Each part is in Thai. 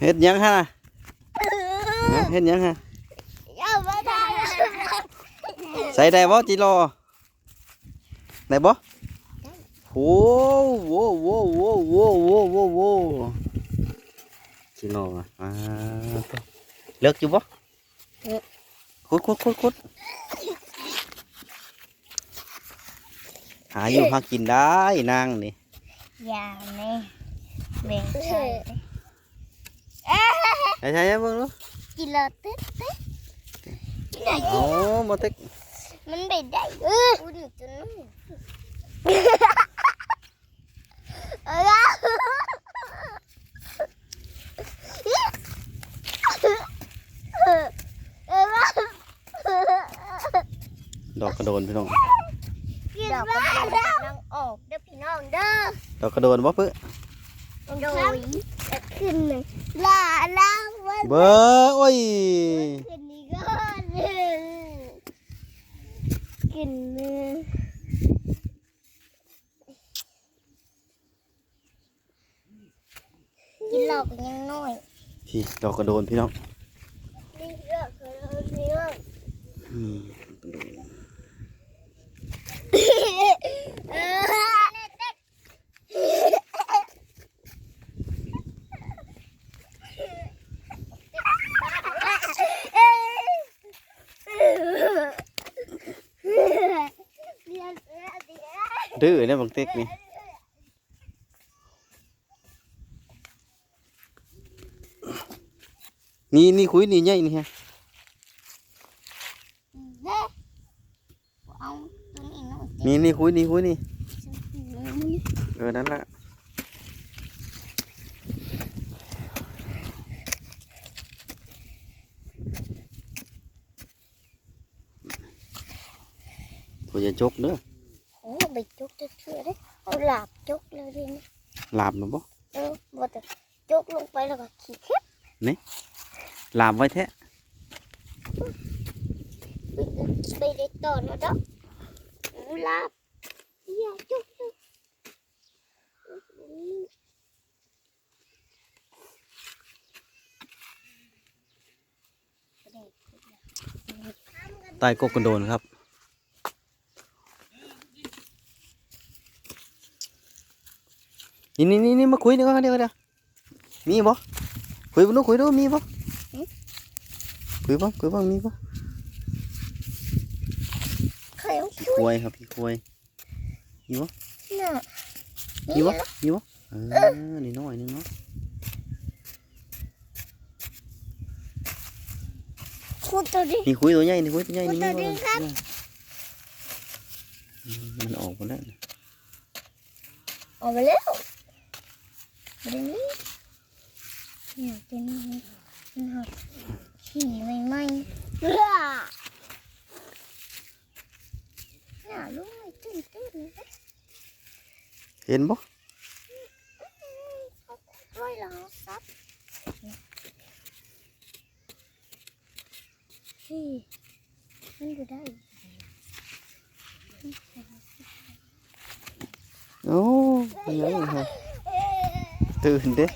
เฮ็ดยังฮะเฮ็ดยังฮะใส่ได้บ่จิโร่ได้บ่โอ้โหโว้โว้โว้โว้โว้โว้จิโร่ออ่าเลิกอยู่บ่คุดคุดคุดคุดหาอยู่หากินได้นางนี่อย่าแม่เบ่งใช่ ใช่ใช่เบิ่งดูกินแล้วตึ๊ดตึ๊ดโอ้บ่เต็กมันไม่ได้เออคุณจะนุ่มเออดอกกระโดนพี่น้องดอกกระเจียวน้องออกเด้อพี่น้องเด้อดอกกระโดนบ่เพื่อโดย ขึ้นเลยลาลาวันเบ้อโอ้ยขึ้นนี่ก็หนึ่งขึ้นมือกินเหล้ากันยังน้อยพี่ดอกกระโดนพี่น้องนี่เรื่องของเราเรื่อง อืม เออเดี๋ยวเดี๋ยวเดี๋ยวดื้อเนี่ยบางเต็กนี่นี่นี่คุยนี่ใหญ่นี่ฮะเด้เอาตัวนี้หน่อยนี่นี่คุยนี่คุยนี่สิเออนั่นละตัวจะจกเด้อโอ้ ไปจุกจะเชื่อได้เอาหลาบจุกเลยดินี่ลาบนะบ่เออบ่แต่จุกลงไปแล้วก็ขี้เข็บลาบไว้แท้ไปได้ต่อนะดอกเอาหลาบอย่าจุกเลยใต้กกกระโดนครับ นี่นี่นี่นี่มาคุยเดี๋ยวก่อนเดี๋ยวก่อนเดี๋ยวมีบ่คุยบ่นู้คุยดูมีบ่คุยบ่คุยบ่มีบ่ใครเอาพี่ควยครับพี่ควยมีบ่น่ะมีบ่มีบ่เออนี่น้อยหนึงเนาะคุณตัวดินี่คุยตัวใหญ่นี่คุยตัวใหญ่นี่มีตัวบ่นี้ครับอืมมันออกมาแล้วออกมาแล้ว เดี๋ยวนี้เนี่ยเป็นหอดขี่ไม่ไหมเฮ้อน่าลูกไม่ตื่นตื่นเลยเห็นบ่ร้อยแล้วครับเฮ้ยมันอยู่ได้โอ้ยยังไงฮะ ตื่นเด้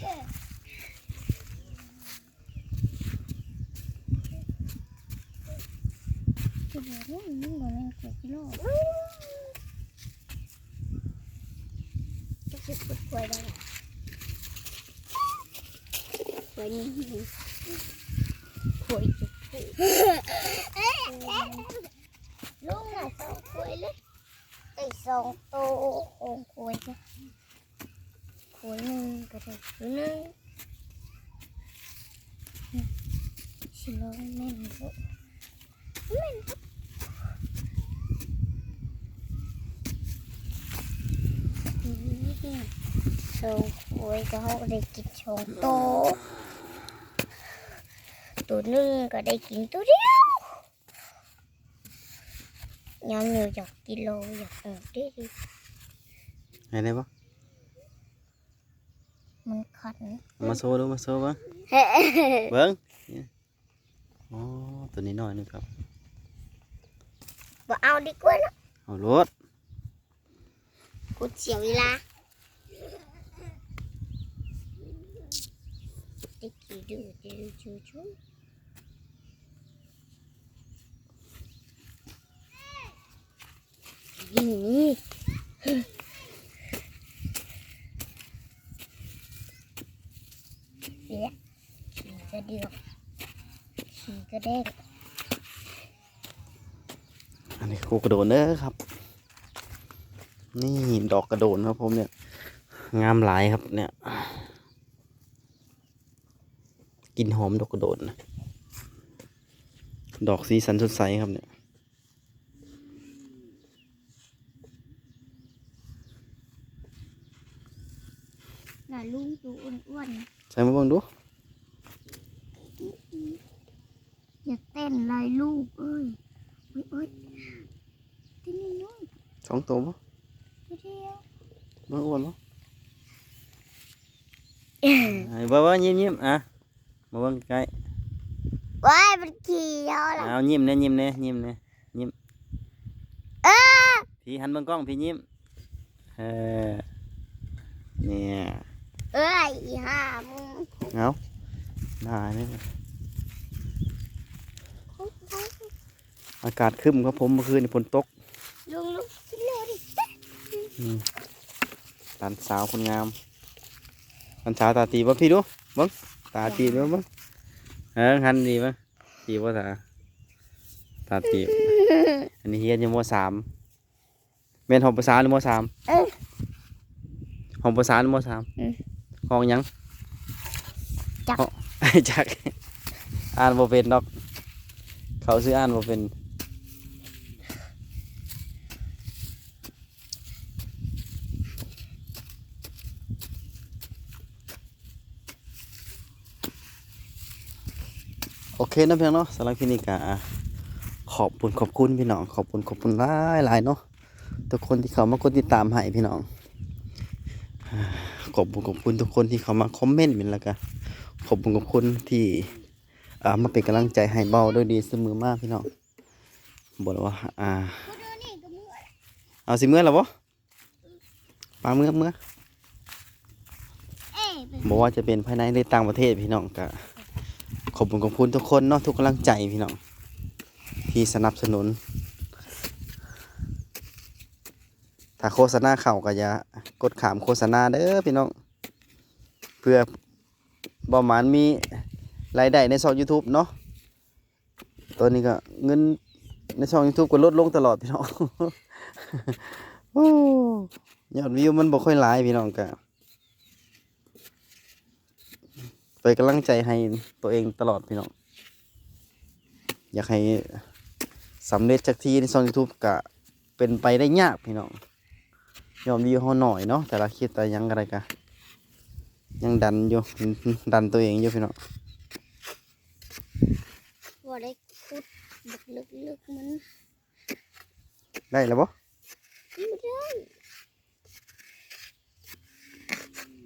คือแบบนี้มันเหมือนมันเกิดกิโลจะคิดกดกล้วยได้ไหมกล้วยนี่กล้วยจุกลุงน่ะสองกล้วยเลยไอ้สองโตของกล้วยจ้ะ กล้วยหนึ่งก็ได้กล้วยหนึ่งสิลองแม่นบ่แม่นสองโอ้ยก็เข มันขันเอามาโซ่ดูมาโซ่บ้างเบิ้งเนี่ยอ๋อตัวนี้น้อยหนึงครับบ่เอาดีกว่านะเอารถกูเสียเวลา sticky do do choo choo ยิงนี่เปียขี่ กระเดียวขี่กระเด้งอันนี้ครูกระโดดเด้อครับ นี่ดอกกระโดดครับผมเนี่ย งามหลายครับเนี่ยกลินหอมดอกกระโดดนะดอกสีสันสดใสครับเนี่ยน่ะลุงตัวอ้วนใส่มาเบิ่งดู ๆอยากเต้นลายลูกเอ้ยเอ้ยเอ้ยเต้นน้อย สองตัวปะๆตัวเดียวมาอ้วนปะไอ้บ่บ่ยิ้มยิ้มอะมาเบิ่งใกล้ว้ายมันขี่ยอแล้วเอายิ้มเนี่ยยิ้มเนี่ยยิ้มเนี่ยยิ้มเออพี่หันเบิ่งกล้องพี่ยิ้มเออเนี่ยเอ้ยอีห่ามึงเอาได้เลยอากาศครึ้มครับผมเมื่อคืนนี่ฝนตก ลุงลุงขึ้นเร็วดิ อืมหลานสาวคนงามหลานสาวตาตีบ่พี่ดูเบังตาตีดูเบังเออหันดีบ่ตีบ่ตาตาตีอันนี้เฮียนอยู่มสามเมนห้องภาษาหรือมสามเอ้ยห้องภาษาหรือมสามอืมห้องหยังจักห้องจักอ่านบ่เป็นดอก เขาซื้ออ่านบ่เป็น โอเค นะเพียงเนาะสำหรับคลินิกอะขอบคุณขอบคุณพี่น้องขอบคุณขอบคุณหลายหลายๆเนาะทุกคนที่เขามากดติดตามให้พี่น้องอ่าขอบคุณขอบคุณทุกคนที่เขามาคอมเมนต์เป็นแล้วก็ขอบคุณขอบคุณที่อ่ามาเป็นกำลังใจให้เบาด้วยดีเสมอมากพี่น้องบอกเลยว่าอ่ากูดูนี่ก็มือเอาสิเมื่อแล้วบ่ปลาเมื่อเมื่อเอ้ยเป็นบอกว่าจะเป็นภายในหรือต่างประเทศพี่น้องก็ข อบคุณขอบคุณทุกคนเนาะทุกกำลังใจพี่น้องที่สนับสนุน ถ้าโฆษณาเข่าก็อย่ากดขามโฆษณาเด้อพี่น้อง เพื่อบ่หมานมีรายได้ในช่อง YouTube เนาะตอนนี้ก็เงินในช่อง YouTube ก็ลดลงตลอดพี่น้อง โอ้ยอดวิวมันบ่ค่อยหลายพี่น้องก็ ไปนกำลังใจให้ตัวเองตลอดพี่น้องอยากให้สำเร็จจากทีในช่องยูทูบกะเป็นไปได้ยากพี่น้องยอมวิวเขาหน่อยเนาะแต่ละคลิปแต่ยังอะไรกะยังดันอยู่ดันตัวเองอยู่พี่น้องว่าได้คุดบักลึกๆมันได้แล้วบ่ไม่ได้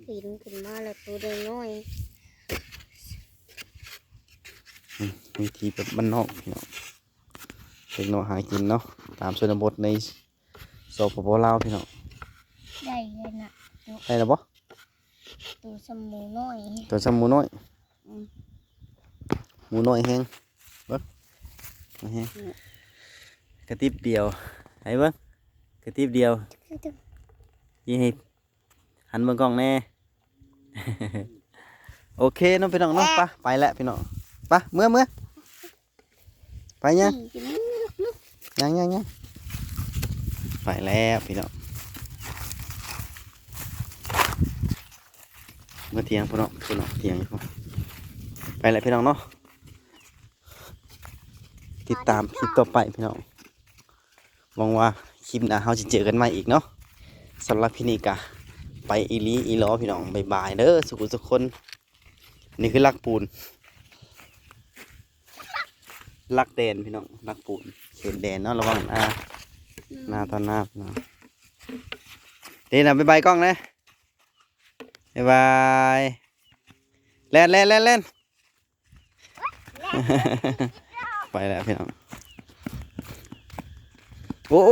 ปีนขึ้นมาแล้วตัวได้น้อยอืม วิธีแบบบ้านนอกพี่น้องเด็กน้อยหากินเนาะตามชนบทในสปปลาวพี่น้องได้เลยนะได้แล้วบ่ตัวสมูน้อยตัวซ้ำหมูน้อยอืมหมูน้อยแห้งเบิ้งมาแห้งกระติบเดียวไอ้เบิ้งกระติบเดียวคือตัวยี่ให้หันเบิ่งกล้องแน่ โอเคเน้องพี่น้องเนาะไปะไปแล้วพี่น้องไปะเมื่อเมื่อไปยังขี่กันลึกยังยังยังไปแล้วพี่น้องเมื่อเที่ยงพี่น้องพี่น้องเที่ยงอยู่ไปแล้วพี่น้องเนาะติดตามคลิปต่อไปพี่น้องหวังว่าคลิปหน้าเราจะเจอกันใหม่อีกเนาะสำหรับพี่นี่กะไปอีหลีอีหลอพี่น้องบายบายเด้อสุขุสุขคน นี่คือลักปูน ลักแดนพี่น้องลักปูนเห็นแดนเนาะระวังอ่าหน้าตอนหน้าเนาะเดี๋ยวนะไปใบายกล้องนะบายบายเล่นเล่นเล่นเล่นไปแล้วพี่น้องโอ้